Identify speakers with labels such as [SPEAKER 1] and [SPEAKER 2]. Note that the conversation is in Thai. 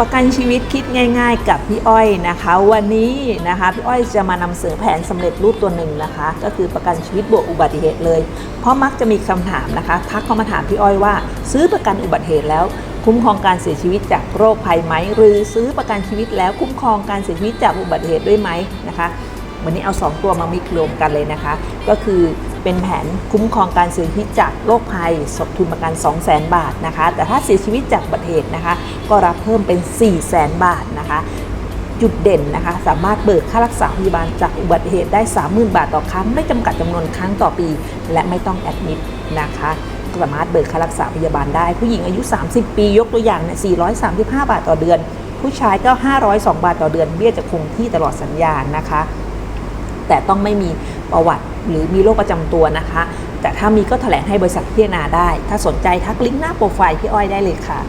[SPEAKER 1] ประกันชีวิตคิดง่าย ๆ กับพี่อ้อยนะคะ วันนี้นะคะพี่อ้อยจะมานำเสนอแผนสำเร็จรูปตัวหนึ่งนะคะ ก็คือประกันชีวิตบวกอุบัติเหตุเลย เพราะมักจะมีคำถามนะคะทักเข้ามาถามพี่อ้อยว่า ซื้อประกันอุบัติเหตุแล้ว คุ้มครองการเสียชีวิตจากโรคภัยไหม หรือซื้อประกันชีวิตแล้วคุ้มครองการเสียชีวิตจากอุบัติเหตุด้วยไหมนะคะ วันนี้เอา 2 ตัวมามิกรวมกันเลยนะคะ ก็คือ เป็นแผนคุ้มครองการเสียชีวิตจากโรคภัย สมทุนประกัน 2 0 0 0 0 0 บาทนะคะ แต่ถ้าเสียชีวิตจากอุบัติเหตุนะคะ ก็รับเพิ่มเป็น 4 0 0 0 0 0 บาทนะคะ จุดเด่นนะคะ สามารถเบิกค่ารักษาพยาบาลจากอุบัติเหตุได้ 30,000 บาทต่อครั้ง ไม่จำกัดจำนวนครั้งต่อปี และไม่ต้องแอดมิดนะคะสามารถเบิกค่ารักษาพยาบาลได้ ผู้หญิงอายุ 30 ปียกตัวอย่างเนี่ย 435 บาทต่อเดือน ผู้ชายก็ 502 บาทต่อเดือน เบี้ยจะคงที่ตลอดสัญญานะคะ แต่ต้องไม่มีประวัติหรือมีโรคประจำตัวนะคะ แต่ถ้ามีก็แถลงให้บริษัทพิจารณาได้ ถ้าสนใจทักลิงก์หน้าโปรไฟล์พี่อ้อยได้เลยค่ะ